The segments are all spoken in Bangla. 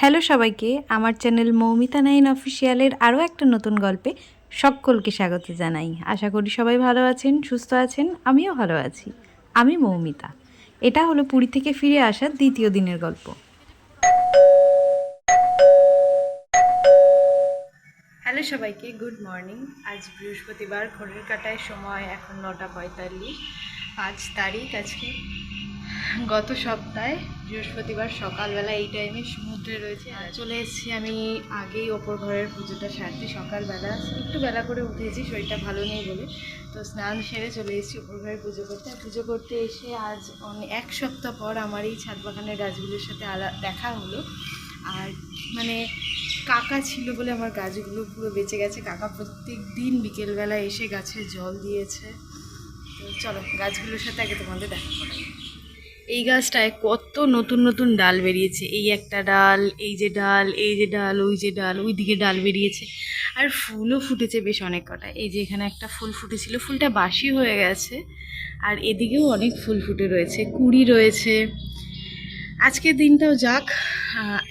হ্যালো সবাইকে, আমার চ্যানেল মৌমিতা নাইন অফিসিয়ালের আরও একটা নতুন গল্পে সকলকে স্বাগত জানাই। আশা করি সবাই ভালো আছেন, সুস্থ আছেন, আমিও ভালো আছি। আমি মৌমিতা। এটা হলো পুরী থেকে ফিরে আসার দ্বিতীয় দিনের গল্প। হ্যালো সবাইকে, গুড মর্নিং। আজ বৃহস্পতিবার, ঘড়ির কাটায় সময় এখন নটা পঁয়তাল্লিশ। পাঁচ তারিখ আজকে গত সপ্তাহে বৃহস্পতিবার সকালবেলা এই টাইমে সমুদ্রে রয়েছে। আর চলে এসেছি আমি আগেই ওপর ঘরের পুজোটা সারতে। সকালবেলা, একটু বেলা করে উঠেছি, শরীরটা ভালো নেই বলে। তো স্নান সেরে চলে এসেছি ওপর ঘরে পুজো করতে। পুজো করতে এসে আজ এক সপ্তাহ পর আমার এই ছাদ বাগানের গাছগুলোর সাথে আলা দেখা হলো। আর মানে কাকা ছিল বলে আমার গাছগুলো পুরো বেঁচে গেছে। কাকা প্রত্যেক দিন বিকেলবেলা এসে গাছে জল দিয়েছে। তো চলো, গাছগুলোর সাথে আগে তোমাদের দেখা করাই। এই গাছটায় কত নতুন নতুন ডাল বেরিয়েছে। এই একটা ডাল, এই যে ডাল, এই যে ডাল, ওই যে ডাল ওই দিকে ডাল বেরিয়েছে। আর ফুলও ফুটেছে বেশ অনেক কটা। এই যে এখানে একটা ফুল ফুটেছিল, ফুলটা বাসি হয়ে গেছে। আর এদিকেও অনেক ফুল ফুটে রয়েছে, কুড়ি রয়েছে। আজকের দিনটাও যাক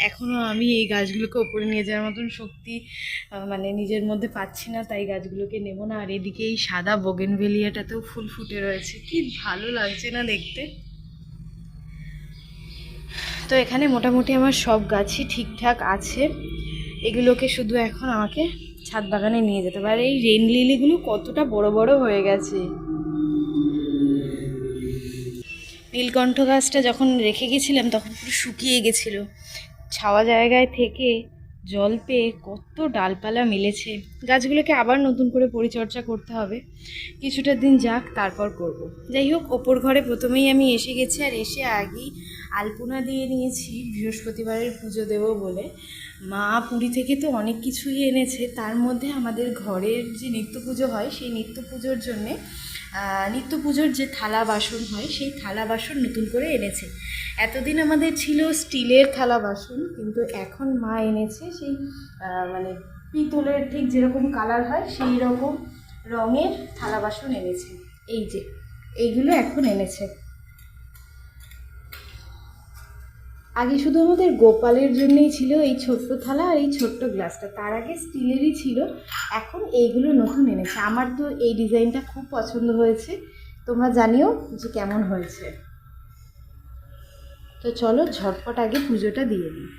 এখনও আমি এই গাছগুলোকে ওপরে নিয়ে যাওয়ার মতন শক্তি মানে নিজের মধ্যে পাচ্ছি না, তাই গাছগুলোকে নেব না। আর এদিকে এই সাদা বোগেনভেলিয়াটাতেও ফুল ফুটে রয়েছে। কি ভালো লাগছে না দেখতে। তো এখানে মোটামুটি আমার সব গাছই ঠিকঠাক আছে। এগুলোকে শুধু এখন আমাকে ছাদ বাগানে নিয়ে যেতে পারে এই রেন লিলিগুলো কতটা বড় বড় হয়ে গেছে। নীলকণ্ঠ গাছটা যখন রেখে গেছিলাম, তখন পুরো শুকিয়ে গেছিল। ছাওয়া জায়গায় থেকে জল পেয়ে কত ডালপালা মিলেছে। গাছগুলোকে আবার নতুন করে পরিচর্যা করতে হবে। কিছুটা দিন যাক, তারপর করব। যাই হোক, ওপর ঘরে প্রথমেই আমি এসে গেছি, আর এসে আগেই আলপনা দিয়ে নিয়েছি বৃহস্পতিবারের পুজো দেব বলে। মা পুরী থেকে তো অনেক কিছুই এনেছে। তার মধ্যে আমাদের ঘরের যে নিত্য পুজো হয়, সেই নিত্য পুজোর জন্যে নিত্য পুজোর যে থালা বাসন হয়, সেই থালা বাসন নতুন করে এনেছে। এতদিন আমাদের ছিল স্টিলের থালা বাসন, কিন্তু এখন মা এনেছে সেই মানে পিতলের ঠিক যেরকম কালার হয়, সেই রকম রঙের থালা বাসন এনেছে। এই যে, এইগুলো এখন এনেছে। আগে শুধু আমাদের গোপালের জন্যই ছিল এই ছোট্ট থালা আর এই ছোট্ট গ্লাসটা। তার আগে স্টিলেরই ছিল। এখন এইগুলো নতুন এনেছে। আমার তো এই ডিজাইনটা খুব পছন্দ হয়েছে। তোমরা জানিও যে কেমন হয়েছে। তো চলো ঝটপট আগে পুজোটা দিয়ে দিই।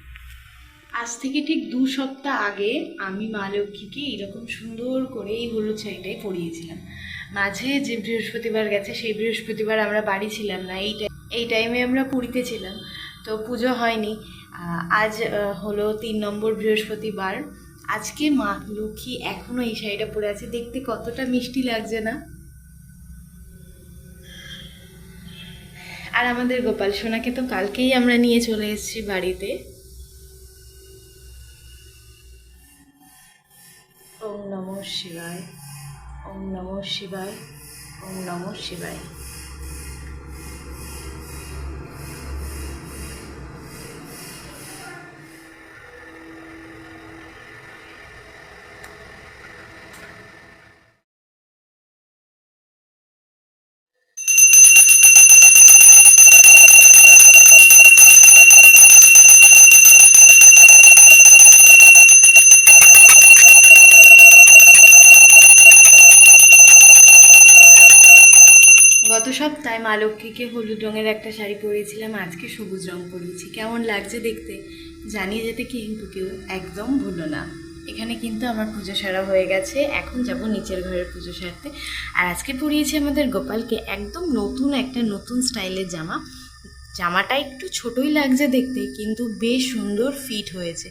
আজ থেকে ঠিক দু সপ্তাহ আগে আমি মা লক্ষ্মীকে এইরকম সুন্দর করে এই হলুদ শাড়িটাই পরিয়েছিলাম। মাঝে যে বৃহস্পতিবার গেছে, সেই বৃহস্পতিবার আমরা বাড়ি ছিলাম না। এই এই টাইমে আমরা পুরীতে ছিলাম। তো পুজো হয়নি। আজ হলো তিন নম্বর বৃহস্পতিবার। আজকে মা লক্ষ্মী এখনও এই শাড়িটা পরে আছে। দেখতে কতটা মিষ্টি লাগছে না? আর আমাদের গোপাল সোনাকে তো কালকেই আমরা নিয়ে চলে এসেছি বাড়িতে। ওম নমঃ শিবায়। ওম নমঃ শিবায়। ওম নমঃ শিবায়। মা লক্ষ্মীকে হলুদ রঙের একটা শাড়ি পরিয়েছিলাম, আজকে সবুজ রং পরিয়েছি। কেমন লাগছে দেখতে? জানিয়ে যেতে কিন্তু কেউ একদম ভুলো না। এখানে কিন্তু আমার পুজো সারা হয়ে গেছে, এখন যাব নিচের ঘরের পুজো সারতে। আর আজকে পরিয়েছি আমাদের গোপালকে একদম নতুন একটা নতুন স্টাইলের জামা। জামাটা একটু ছোটই লাগছে দেখতে, কিন্তু বেশ সুন্দর ফিট হয়েছে।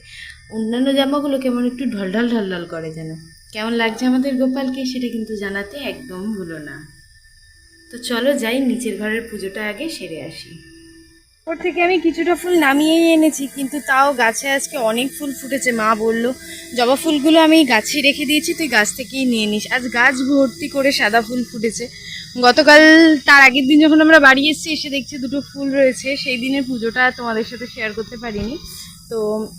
অন্যান্য জামাগুলো কেমন একটু ঢলঢল ঢলঢল করে যেন। কেমন লাগছে আমাদের গোপালকে সেটা কিন্তু জানাতে একদম ভুলো না। তো চলো যাই, নিচের ঘরের পুজোটা আগে সেরে আসি। ওর থেকে আমি কিছুটা ফুল নামিয়েই এনেছি, কিন্তু তাও গাছে আজকে অনেক ফুল ফুটেছে, মা বলল। জবা ফুলগুলো আমি গাছে রেখে দিয়েছি, তুই গাছ থেকেই নিয়ে নিস। আজ গাছ ভর্তি করে সাদা ফুল ফুটেছে। গতকাল, তার আগের দিন যখন আমরা বাড়ি এসেছি, এসে দেখছি দুটো ফুল রয়েছে। সেই দিনের পুজোটা তোমাদের সাথে শেয়ার করতে পারিনি। তো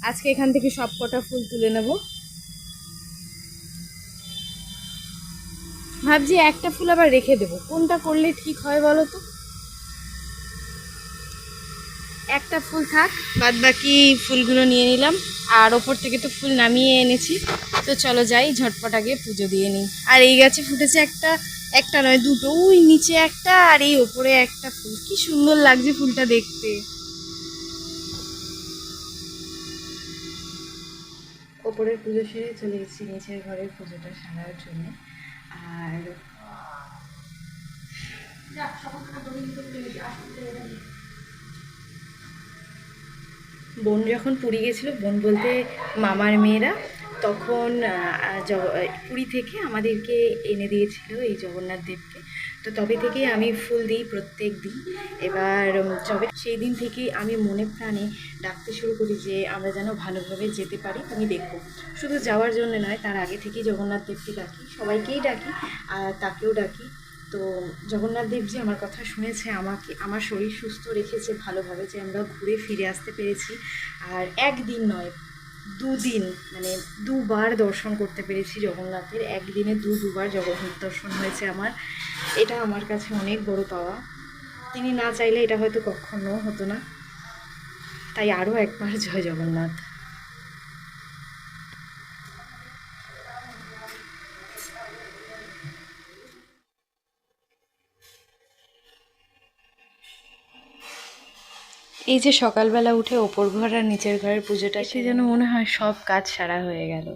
আজকে এখান থেকে সব কটা ফুল তুলে নেব। ভাবছি একটা ফুল আবার রেখে দেবো। কোনটা করলে ঠিক হয় বলো তো? একটা ফুল থাক বাদ বাকি ফুলগুলো নিয়ে নিলাম। আর ওপর থেকে তো ফুল নামিয়ে এনেছি। তো চলো যাই, ঝটপট আগে পুজো দিয়ে নিই। আর এই গাছে ফুটেছে একটা একটা নয়, দুটো। ওই নিচে একটা আর এই ওপরে একটা ফুল। কি সুন্দর লাগছে ফুলটা দেখতে। ওপরের পুজো সেরে চলে গেছি নিচের ঘরের পুজোটা সারার জন্য। আর বোন যখন পুরী গেছিল বোন বলতে মামার মেয়েরা তখন পুরী থেকে আমাদেরকে এনে দিয়েছিল এই জগন্নাথ দেবকে। তো তবে থেকেই আমি ফুল দিই, প্রত্যেক দিন। এবার যবে সেই দিন থেকেই আমি মনে প্রাণে ডাকতে শুরু করি যে, আমরা যেন ভালোভাবে যেতে পারি তুমি দেখো শুধু যাওয়ার জন্য নয়, তার আগে থেকেই জগন্নাথ দেবকে ডাকি, সবাইকেই ডাকি, আর তাকেও ডাকি। তো জগন্নাথ দেব যে আমার কথা শুনেছে, আমাকে, আমার শরীর সুস্থ রেখেছে ভালোভাবে যে আমরা ঘুরে ফিরে আসতে পেরেছি। আর একদিন নয় দুদিন মানে দুবার দর্শন করতে পেরেছি জগন্নাথের। একদিনে দু, দুবার জগন্নাথ দর্শন হয়েছে আমার। এটা আমার কাছে অনেক বড় পাওয়া। তিনি না চাইলে এটা হয়তো কখনো হতো না। তাই আরও একবার জয় জগন্নাথ। এই যে সকালবেলা উঠে ওপর ঘর আর নিচের ঘরের পুজোটা সে যেন মনে হয় সব কাজ সারা হয়ে গেল।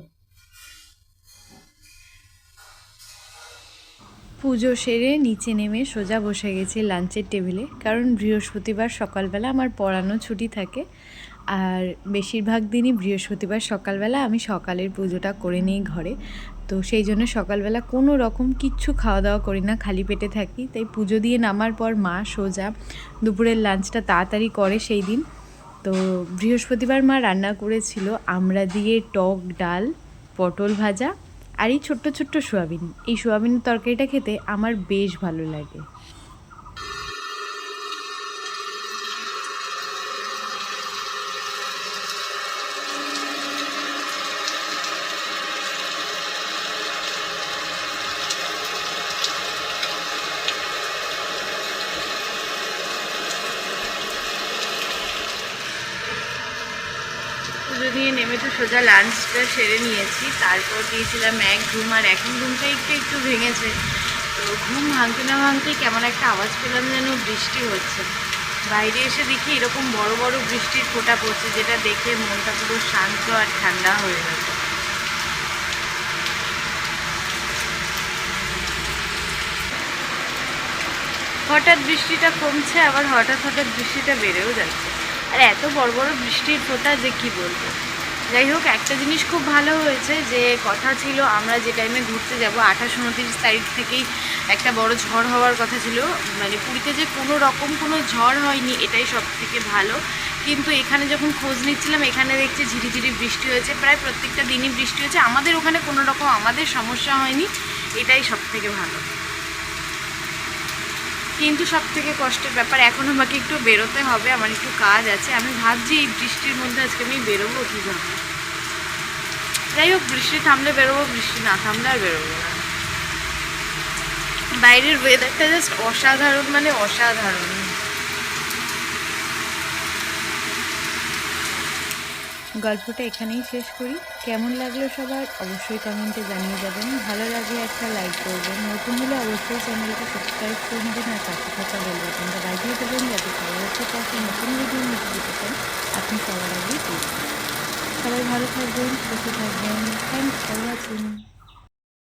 পুজো সেরে নিচে নেমে সোজা বসে গেছি লাঞ্চের টেবিলে কারণ বৃহস্পতিবার সকালবেলা আমার পড়ানো ছুটি থাকে। আর বেশিরভাগ দিনই বৃহস্পতিবার সকালবেলা আমি সকালের পুজোটা করে নিই ঘরে। তো সেই জন্য সকালবেলা কোনো রকম কিচ্ছু খাওয়া দাওয়া করি না, খালি পেটে থাকি। তাই পুজো দিয়ে নামার পর মা সোজা দুপুরের লাঞ্চটা তাড়াতাড়ি করে সেই দিন। তো বৃহস্পতিবার মা রান্না করেছিল আমরা দিয়ে টক ডাল, পটল ভাজা আর এই ছোট্ট ছোট্ট সোয়াবিন। এই সোয়াবিনের তরকারিটা খেতে আমার বেশ ভালো লাগে। দিয়ে নেমে তো সোজা লাঞ্চটা সেরে নিয়েছি, তারপর দিয়েছিলাম এক ঘুম, আর এখন ঘুমটা একটু একটু ভেঙেছে। তো ঘুম ভাঙতে না ভাঙতেই কেমন একটা আওয়াজ পেলাম যেন বৃষ্টি হচ্ছে। বাইরে এসে দেখি এরকম বড় বড় বৃষ্টির ফোঁটা পড়ছে, যেটা দেখে মনটা পুরো শান্ত আর ঠান্ডা হয়ে গেল। হঠাৎ বৃষ্টিটা কমছে, আবার হঠাৎ হঠাৎ বৃষ্টিটা বেড়েও যাচ্ছে। আর এত বড় বড় বৃষ্টির ফোঁটা যে কি বলব? যাই হোক, একটা জিনিস খুব ভালো হয়েছে যে কথা ছিল, আমরা যে টাইমে ঘুরতে যাব, আঠাশ উনত্রিশ তারিখ থেকেই একটা বড় ঝড় হওয়ার কথা ছিল। মানে পুরীতে যে কোনো রকম কোনো ঝড় হয়নি, এটাই সব থেকে ভালো। কিন্তু এখানে যখন খোঁজ নিচ্ছিলাম, এখানে দেখছি ঝিরিঝিরি বৃষ্টি হয়েছে, প্রায় প্রত্যেকটা দিনই বৃষ্টি হয়েছে। আমাদের ওখানে কোনো রকম আমাদের সমস্যা হয়নি, এটাই সব থেকে ভালো। কিন্তু সব থেকে কষ্টের ব্যাপার, এখন আমাকে একটু বেরোতে হবে, আমার একটু কাজ আছে। আমি ভাবছি এই বৃষ্টির মধ্যে আজকে আমি বেরোবো কীভাবে? যাই হোক, বৃষ্টি থামলে বেরোবো, বৃষ্টি না থামলে আর বেরোবো না। বাইরের ওয়েদারটা জাস্ট অসাধারণ মানে অসাধারণ। গল্পটা এখানেই শেষ করি। কেমন লাগল সবার অবশ্যই কমেন্টে জানিয়ে যাবেন। ভালো লাগলে একটা লাইক করবেন। নতুন হলে অবশ্যই চ্যানেলটা সাবস্ক্রাইব করে নেবেন আর পাশে থাকা বেল বাটনটা বাজিয়ে দেবেন যাতে পরবর্তী পাশে নতুন ভিডিও চান আপনি সবার আগেই পেয়ে। সবাই ভালো থাকবেন, সুস্থ থাকবেন। Thank for watching